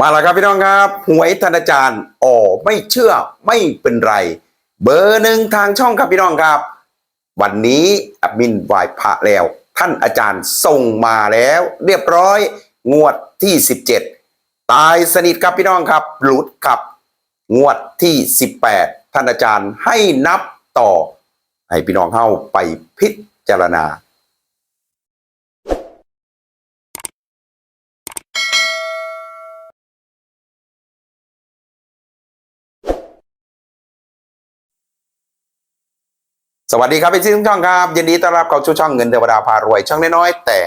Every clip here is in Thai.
มาแล้วครับพี่น้องครับ หวยธนาจารย์อ๋อไม่เชื่อไม่เป็นไร เบอร์หนึ่งทางช่องครับพี่น้องครับ วันนี้แอดมินไหวพระแล้ว ท่านอาจารย์ส่งมาแล้ว เรียบร้อย งวดที่ 17 ตายสนิทครับพี่น้องครับหลุดครับ งวดที่ 18 ท่านอาจารย์ให้นับต่อ ให้พี่น้องเข้าไปพิจารณา สวัสดีครับพี่ซีทุกช่องครับยินดีต้อนรับเข้าสู่ช่องเงินเทวดาพารวย ช่องน้อยๆแต่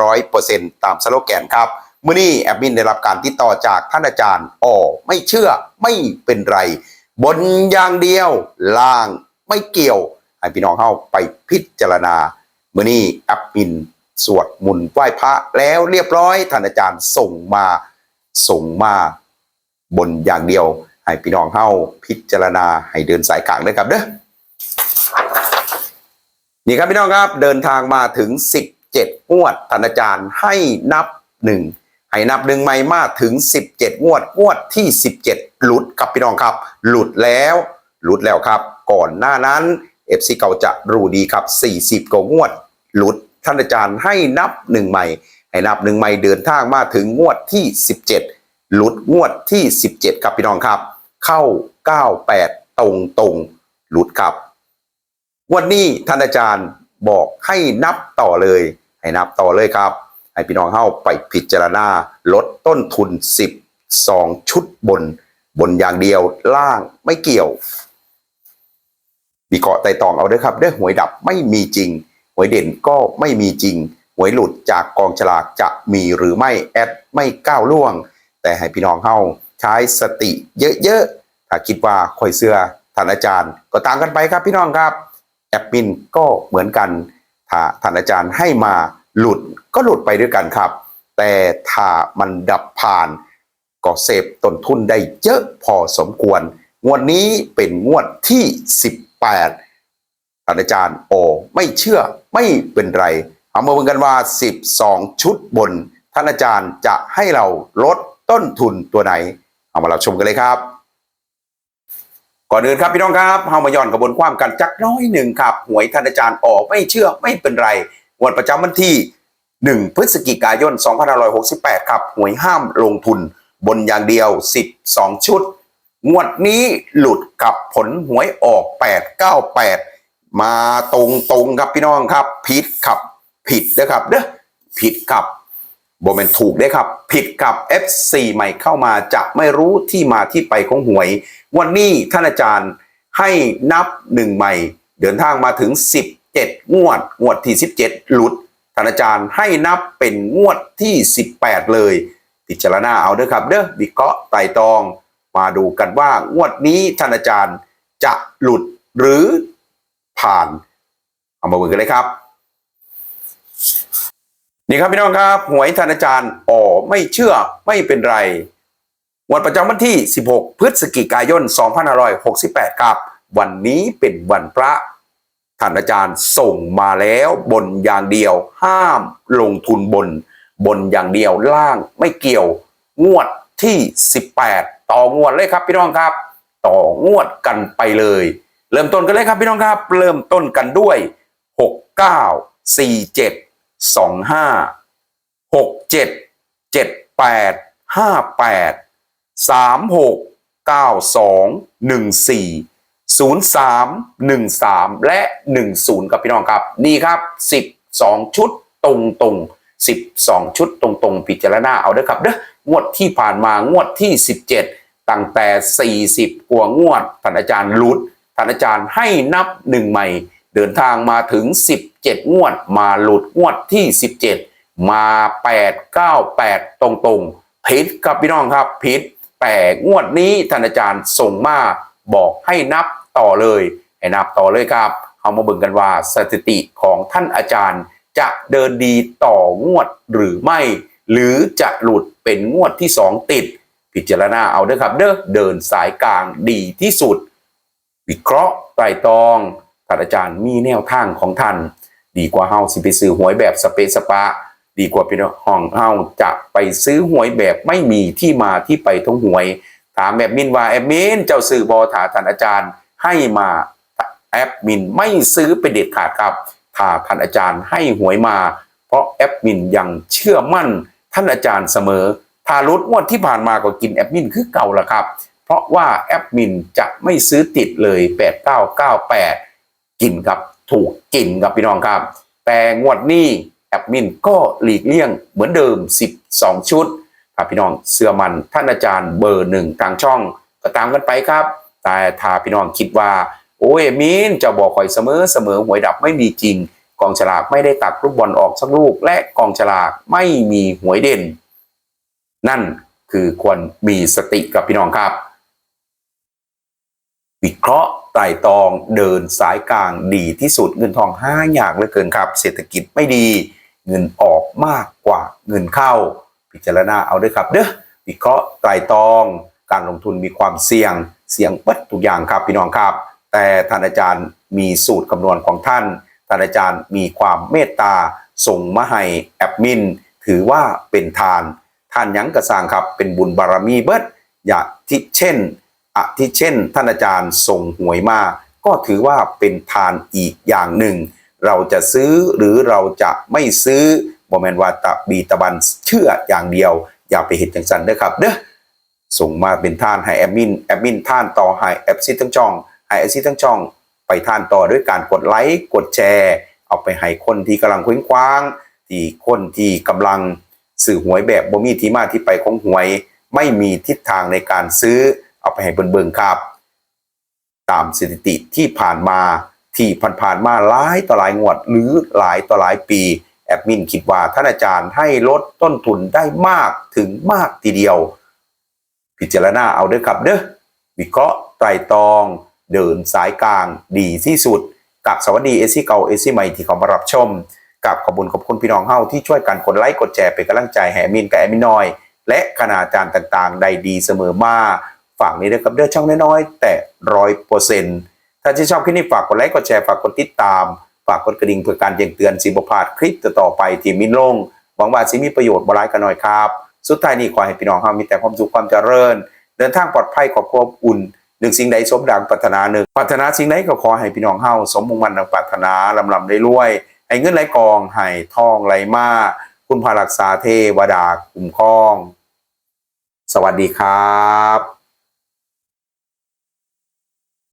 ร้อยเปอร์เซ็นต์ตามสโลแกนครับมื่อนี้แอดมินได้รับการติดต่อจากท่านอาจารย์อ๋อไม่เชื่อไม่เป็นไร บนอย่างเดียวล่างไม่เกี่ยวให้พี่น้องเข้าไปพิจารณามื่อนี้แอดมินสวดมนต์ไหว้พระแล้วเรียบร้อยท่านอาจารย์ส่งมาส่งมาบนอย่างเดียว ให้พี่น้องเข้าพิจารณาให้เดินสายกลางด้วยครับเด้อ นี่ครับพี่น้องครับเดินทางมาถึง 17 งวดท่านอาจารย์ให้นับหนึ่งให้นับหนึ่งไม่มากถึง 17 งวดงวดที่ 17 หลุดครับพี่น้องครับ หลุดแล้วหลุดแล้วครับ ก่อนหน้านั้น FC เก่าจะรู้ดีครับ 40กว่างวด หลุดท่านอาจารย์ให้นับหนึ่งใหม่ ให้นับหนึ่งใหม่เดินทางมาถึงงวดที่ 17 หลุดงวดที่ 17 ครับพี่น้องครับ เข้า 98 ตรงตรงหลุดครับ วันนี้ท่านอาจารย์บอกให้นับต่อเลย ให้นับต่อเลยครับ ให้พี่น้องเข้าไปพิจารณาลดต้นทุน 12 ชุดบน บนอย่างเดียวล่างไม่เกี่ยววิเคราะห์ไต่ตองเอาเด้อครับเด้อหวยดับไม่มีจริง หวยเด่นก็ไม่มีจริง หวยหลุดจากกองฉลากจะมีหรือไม่แอดไม่ก้าวล่วง แต่ให้พี่น้องเข้าใช้สติเยอะๆถ้าคิดว่าคอยเสื้อท่านอาจารย์ ก็ตางกันไปครับพี่น้องครับ แอดมินก็เหมือนกันถ้าท่านอาจารย์ให้มาหลุดก็หลุดไปด้วยกันครับ แต่ถ้ามันดับผ่าน ก็เซฟต้นทุนได้เยอะพอสมควร งวดนี้เป็นงวดที่ 18ท่านอาจารย์โอ ไม่เชื่อไม่เป็นไร เอามาเบิ่งกันว่า 12 ชุดบนท่านอาจารย์จะให้เราลดต้นทุนตัวไหน เอามาเราชมกันเลยครับ ก่อนอื่นครับพี่น้องครับเฮามาย้อนกระบวนความกันจักน้อยหนึ่งครับหวยท่านอาจารย์ออกไม่เชื่อไม่เป็นไรวันประจำวันที่ 1 พฤศจิกายน 2568 ครับหวยห้ามลงทุนบนอย่างเดียว 12 ชุด งวดนี้หลุดกับผลหวยออก 898 มาตรงตรงๆครับพี่น้องครับ ผิดครับ ผิดนะครับเด้อผิดครับ บแมนถูกได้ครับ ผิดกับ F4 ใหม่เข้ามาจะไม่รู้ที่มาที่ไปของหวย วันนี้ท่านอาจารย์ให้นับหนึ่งใหม่ เดินทางมาถึง 17 งวด งวดที่ 17 หลุด ท่านอาจารย์ให้นับเป็นงวดที่ 18 เลย พิจารณาเอาเด้อครับ เด้อวิเคราะห์ไต่ตอง มาดูกันว่างวดนี้ท่านอาจารย์จะหลุดหรือผ่าน เอามาเบิ่งกันเลยครับ นี่ครับพี่น้องครับ หวยท่านอาจารย์อ๋อไม่เชื่อไม่เป็นไรวันประจำวันที่ 16 พฤศจิกายน 2568 ครับ วันนี้เป็นวันพระท่านอาจารย์ส่งมาแล้วบนอย่างเดียว ห้ามลงทุนบน บนอย่างเดียวล่างไม่เกี่ยว งวดที่ 18 ต่องวดเลยครับพี่น้องครับ ต่องวดกันไปเลย เริ่มต้นกันเลยครับพี่น้องครับ เริ่มต้นกันด้วย 69 47 สองห้าหกเจ็ดเจ็ดแปดห้าแปดสามหกเก้าสองหนึ่งสี่ศูนย์สามหนึ่งสามและหนึ่งศูนย์ครับพี่น้องครับ นี่ครับสิบสองชุดตรงตรงสิบสองชุดตรงตรงพิจารณาเอาเด้อครับเด้องวดที่ผ่านมางวดที่สิบเจ็ดตั้งแต่สี่สิบกว่างวดท่านอาจารย์รุดท่านอาจารย์ให้นับหนึ่งใหม่ เดินทางมาถึงสิบ 7 งวด มาหลุดงวดที่ 17 มา 8 9 8 ตรงตรงผิดครับพี่น้องครับผิดแต่งวดนี้ท่านอาจารย์ส่งมาบอกให้นับต่อเลยให้นับต่อเลยครับเอามาเบิ่งกันว่าสถิติของท่านอาจารย์จะเดินดีต่องวดหรือไม่ หรือจะหลุดเป็นงวดที่ 2 ติด พิจารณาเอาเด้อครับเด้อเดินสายกลางดีที่สุด วิเคราะห์ไตรตรองท่านอาจารย์มีแนวทางของท่าน ดีกว่าเฮาสิไปซื้อหวยแบบสเปะสปะ ดีกว่าพี่น้องห้องเฮาจะไปซื้อหวยแบบไม่มีที่มาที่ไปทงหวย ถามแอดมินว่าแอดมินเจ้าซื้อบอถาท่านอาจารย์ให้มาแอดมินไม่ซื้อเป็นเด็ดขาดครับถ้าท่านอาจารย์ให้หวยมา เพราะแอดมินยังเชื่อมั่นท่านอาจารย์เสมอถ้ารุดงวดที่ผ่านมาก็กินแอดมินคือเก่าละครับ เพราะว่าแอดมินจะไม่ซื้อติดเลย 8998 กินครับ ถูกกินครับพี่น้องครับ แต่งวดนี้แอดมินก็หลีกเลี่ยงเหมือนเดิม 12 ชุดถ้าพี่น้องเสื้อมันท่านอาจารย์เบอร์หนึ่งทางช่องก็ตามกันไปครับ แต่ถ้าพี่น้องคิดว่า โอ้ยมินจะบอกคอยเสมอเสมอหวยดับไม่มีจริง กองฉลากไม่ได้ตักลูกบอลออกสักลูก และกองฉลากไม่มีหวยเด่น นั่นคือควรมีสติกับพี่น้องครับ วิเคราะห์ไต่ตองเดินสายกลางดีที่สุดเงินทองห้าอย่างเหลือเกินครับ เศรษฐกิจไม่ดี เงินออกมากกว่าเงินเข้า พิจารณาเอาด้วยครับ เด้อวิเคราะห์ไต่ตอง การลงทุนมีความเสี่ยงเสี่ยงเปัดทุกอย่างครับพี่น้องครับ แต่ท่านอาจารย์มีสูตรคำนวณของท่านท่านอาจารย์มีความเมตตาส่งมาให้แอดมิน ถือว่าเป็นทาน ท่านยังกระสางครับเป็นบุญบารมีเบิดอย่าที่เช่น อาทิเช่น ท่านอาจารย์ส่งหวยมา ก็ถือว่าเป็นทานอีกอย่างหนึ่ง เราจะซื้อหรือเราจะไม่ซื้อบอมแมนวาตะบีตะบันเชื่ออย่างเดียว อย่าไปเห็นจังสันเด้อครับเด้อส่งมาเป็นท่านให้แอดมินแอดมินท่านต่อให้แอปซิทั้งช่องให้แอปซิทั้งช่อง ไปท่านต่อด้วยการกดไลค์กดแชร์ เอาไปให้คนที่กำลังคุ้นคว้าง ที่คนที่กำลังสื่อหวยแบบบ่มีที่มาที่ไปของหวย ไม่มีทิศทางในการซื้อ เอาไปให้เบิ่งๆครับ ตามสถิติที่ผ่านมาที่ผ่านๆมาหลายต่อหลายงวด หรือหลายต่อหลายปี แอดมินคิดว่าท่านอาจารย์ให้ลดต้นทุนได้มากถึงมากทีเดียว พิจารณาเอาเด้อครับเด้อวิเคราะห์ไตรตรอง เดินสายกลางดีที่สุด กับสวัสดีเอซี่เก่าเอซี่ใหม่ที่เขามารับชมกับขอบคุญขอบคุณพี่น้องเฮาที่ช่วยกันกดไลค์กดแชร์เป็นกำลังใจให้แอดมินกับแอมินนอย และคณาจารย์ต่างๆ ได้ดีเสมอมา ฝากนี้ด้ครับเด้อช่องน้อยๆแต่ร้อยเปอร์เซ็นต์ถ้าที่ชอบคลิปนี้ฝากกดไลค์กดแชร์ฝากกดติดตาม ฝากกดกระดิ่งเพื่อการแจ้งเตือนสิบพลาดคลิปต่อไปที่มินลงหวังว่าสิมีประโยชน์บรายกันหน่อยครับ สุดท้ายนี้ขอให้พี่น้องเฮามีแต่ความสุขความเจริญ เดินทางปลอดภัยขอบครัวอบอุ่นหนึ่งสิ่งใดสมดังปรารถนาหนึ่งปรารถนาสิ่งใดก็ขอให้พี่น้องเฮาสมมุ่งมั่นดังปรารถนาลำลำได้รวยให้เงินไหลกองให้ทองไหลมาคุณพารักษาเทวดาคุ้มครอง สวัสดีครับ